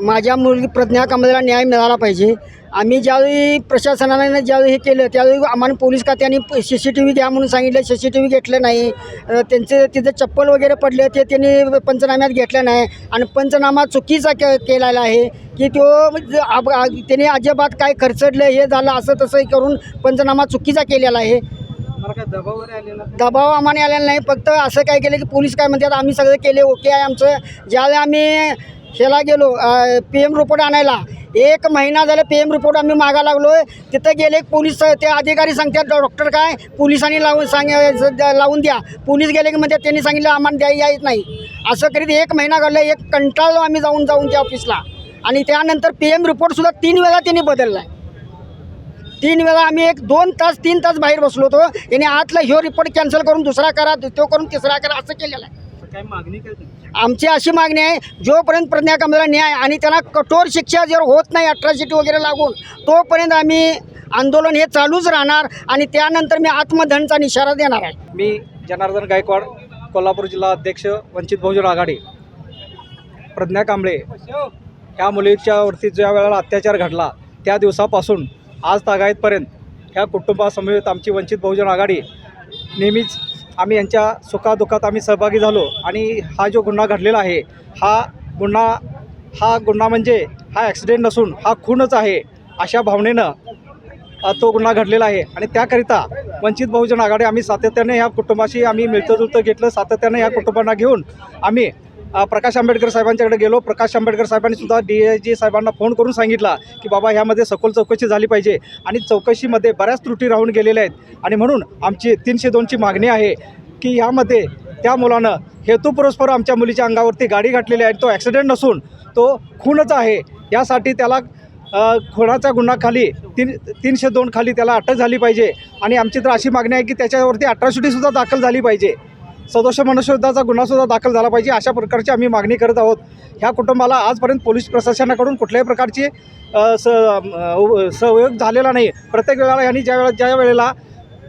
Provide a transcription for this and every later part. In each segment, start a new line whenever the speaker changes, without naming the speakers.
माझ्या मुलगी प्रज्ञा कांबळेला न्याय मिळाला पाहिजे. आम्ही ज्यावेळी प्रशासनाने ज्यावेळी हे केलं त्यावेळी आम्हाला पोलीस खात्याने सी सी टी व्ही द्या म्हणून सांगितलं. सी सी टी व्ही घेतलं नाही. त्यांचे तिथे चप्पल वगैरे पडले ते त्यांनी पंचनाम्यात घेतलं नाही. आणि पंचनामा चुकीचा के केलेला आहे की तो ज- अब- आ- त्याने अजिबात काय खर्चडलं हे झालं असं तसं करून पंचनामा चुकीचा केलेला आहे. दबाव आम्हाला आलेला नाही. फक्त असं काय केलं की पोलीस काय म्हणतात आम्ही सगळं केले ओके आहे आमचं. ज्यावेळी आम्ही ह्याला गेलो पी एम रिपोर्ट आणायला. एक महिना झाला पी एम रिपोर्ट आम्ही मागा लागलो तिथं गेले पोलीस ते अधिकारी सांगतात डॉक्टर काय पोलिसांनी लावून सांग लावून द्या. पोलीस गेले की म्हणजे त्यांनी सांगितलं आम्हाला द्या यायच नाही. असं करीत एक महिना घडलं एक कंटाळलो आम्ही जाऊन जाऊन त्या ऑफिसला आणि त्यानंतर पी एम रिपोर्टसुद्धा तीन वेळा त्यांनी बदलला आहे तीन वेळा आम्ही एक दोन तास तीन तास बाहेर बसलो होतो. याने आतला ह्यो रिपोर्ट कॅन्सल करून दुसरा करा तो करून तिसरा करा असं केलेलं आहे. आमची अशी मागणी आहे जोपर्यंत प्रज्ञा कांबळेला न्याय आणि त्यांना कठोर शिक्षा जर होत नाही अट्रॉसिटी वगैरे लागून तोपर्यंत आम्ही आंदोलन हे चालूच राहणार आणि त्यानंतर मी आत्मदहनचा इशारा देणार आहे.
मी जनार्दन गायकवाड कोल्हापूर जिल्हा अध्यक्ष वंचित बहुजन आघाडी. प्रज्ञा कांबळे ह्या मुलीच्यावरती ज्या वेळेला अत्याचार घडला त्या दिवसापासून आज तागायतपर्यंत ह्या कुटुंबासमवेत आमची वंचित बहुजन आघाडी नेहमीच आम्ही यांच्या सुखादुखात आम्ही सहभागी झालो. आणि हा जो गुन्हा घडलेला आहे हा गुन्हा हा गुन्हा म्हणजे हा ॲक्सिडेंट नसून हा खूनच आहे अशा भावनेनं तो गुन्हा घडलेला आहे. आणि त्याकरिता वंचित बहुजन आघाडी आम्ही सातत्याने ह्या कुटुंबाशी आम्ही मिळतं जुळतं घेतलं. सातत्याने ह्या कुटुंबांना घेऊन आम्ही प्रकाश आंबेडकर साहेबांच्याकडे गेलो. प्रकाश आंबेडकर साहेबांनी सुद्धा डी आय जी साहेबांना फोन करून सांगितला की बाबा ह्यामध्ये सखोल चौकशी झाली पाहिजे आणि चौकशीमध्ये बऱ्याच त्रुटी राहून गेलेल्या आहेत. आणि म्हणून आमची तीनशे दोनची मागणी आहे की ह्यामध्ये त्या मुलानं हेतुपुरस्पर आमच्या मुलीच्या अंगावरती गाडी घातलेली आहे तो ॲक्सिडेंट नसून तो खूनच आहे. यासाठी त्याला खुणाचा गुन्हाखाली तीन तीनशे दोन खाली त्याला अटक झाली पाहिजे. आणि आमची तर अशी मागणी आहे की त्याच्यावरती अठराशुटीसुद्धा दाखल झाली पाहिजे. सदोष मनुष्यवधाचा गुन्हासुद्धा दाखल झाला पाहिजे अशा प्रकारची आम्ही मागणी करत आहोत. ह्या कुटुंबाला आजपर्यंत पोलीस प्रशासनाकडून कुठल्याही प्रकारची स सहयोग झालेला नाही. प्रत्येक वेळेला यांनी ज्या वेळेला ज्या वेळेला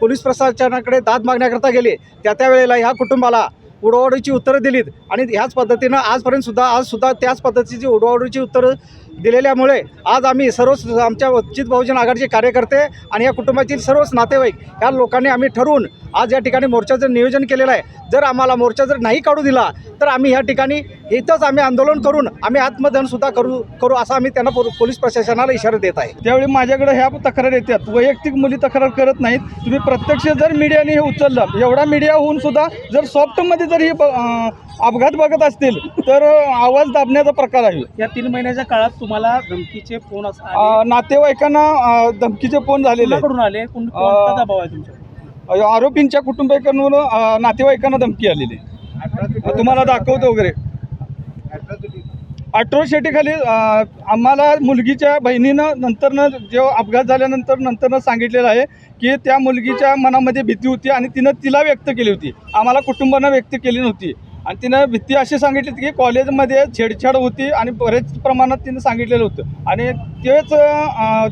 पोलीस प्रशासनाकडे दाद मागण्याकरता गेले त्या त्या वेळेला ह्या कुटुंबाला उडवाडीची उत्तरं दिलीत. आणि ह्याच पद्धतीनं आजपर्यंतसुद्धा आजसुद्धा त्याच पद्धतीची उडवाडीची उत्तरं दिलेल्यामुळे आज आम्ही सर्वच आमच्या वंचित बहुजन आघाडीचे कार्यकर्ते आणि या कुटुंबातील सर्वच नातेवाईक ह्या लोकांनी आम्ही ठरवून आज या ठिकाणी मोर्चाचं नियोजन केलेलं आहे जर आम्हाला मोर्चा जर नाही काढू दिला तर आम्ही ह्या ठिकाणी इथंच आम्ही आंदोलन करून आम्ही आत्मदहनसुद्धा करू करू असं आम्ही त्यांना पो- पोलीस प्रशासनाला इशारा देत आहे.
त्यावेळी माझ्याकडे ह्या तक्रार येतात. वैयक्तिक मुली तक्रार करत नाहीत. तुम्ही प्रत्यक्ष जर मीडियाने हे उचललं एवढा मीडिया होऊन सुद्धा जर सॉफ्टमध्ये जर हे अपघात बघत असतील तर आवाज दाबण्याचा प्रकार आहे.
या तीन महिन्याच्या काळात तुम्हाला धमकीचे फोन अस- आले.
अं, नातेवाईकांना अं, धमकीचे फोन झालेले आहेत.
कोणाकडून आले कोण- कोणता दबाव आहे तुमच्या
अं, आरोपींच्या कुटुंबियांकडून अं, नातेवाईकांना धमकी आलेली आहे. तुम्हाला दाखवतो वगैरे अट्रोसिटीखाली आम्हाला मुलगीच्या बहिणीनं नंतरनं जेव्हा अपघात झाल्यानंतर नंतरनं सांगितलेलं आहे की त्या मुलगीच्या मनामध्ये भीती होती आणि तिनं तिला व्यक्त केली होती आम्हाला कुटुंबानं व्यक्त केली नव्हती आणि तिनं भीती अशी सांगितली की कॉलेजमध्ये छेडछाड होती आणि बरेच प्रमाणात तिनं सांगितलेलं होतं. आणि तेच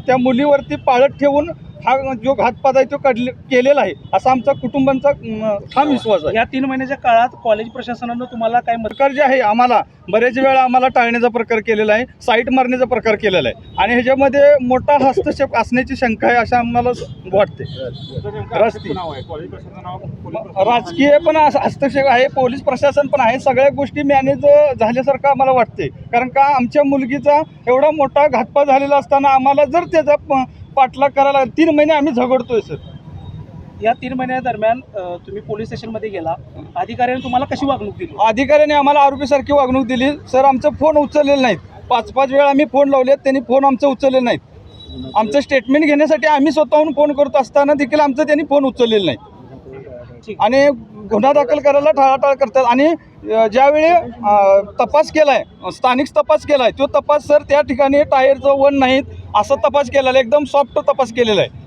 त्या मुलीवरती पाळत ठेवून हा जो घातपात आहे तो कडले केलेला आहे. असा आमचा कुटुंबांचा ठाम विश्वास आहे.
या तीन महिन्याच्या काळात कॉलेज प्रशासनानं तुम्हाला काय
प्रकार जे आहे आम्हाला बरेच वेळा आम्हाला टाळण्याचा प्रकार केलेला आहे साईट मारण्याचा प्रकार केलेला आहे. आणि ह्याच्यामध्ये मोठा हस्तक्षेप असण्याची शंका आहे असं आम्हाला वाटते. राजकीय पण हस्तक्षेप आहे पोलीस प्रशासन पण आहे सगळ्या गोष्टी मॅनेज झाल्यासारखं आम्हाला वाटते. कारण का आमच्या मुलगीचा एवढा मोठा घातपात झालेला असताना आम्हाला जर त्याचा पाठलाग करायला तीन महिने आम्ही झगडतोय सर.
या तीन महिन्या दरम्यान अं, तुम्ही पोलीस स्टेशनमध्ये गेला. अधिकाऱ्यांनी तुम्हाला कशी वागणूक दिली?
अधिकाऱ्याने आम्हाला आरोपीसारखी वागणूक दिली. सर आमचं फोन उचललेले नाहीत. पाच पाच वेळा आम्ही फोन लावलेत त्यांनी फोन आमचं उचललेले नाहीत. आमचं स्टेटमेंट घेण्यासाठी आम्ही स्वतःहून फोन करत असताना देखील आमचं त्यांनी फोन उचललेले नाही. आणि गुन्हा दाखल करायला टाळाटाळ करतात. आणि ज्यावेळी तपास केलाय स्थानिक तपास केलाय तो तपास सर त्या ठिकाणी टायरचं वन नाहीत असं तपास केलेला आहे. एकदम सॉफ्ट तपास केलेला आहे.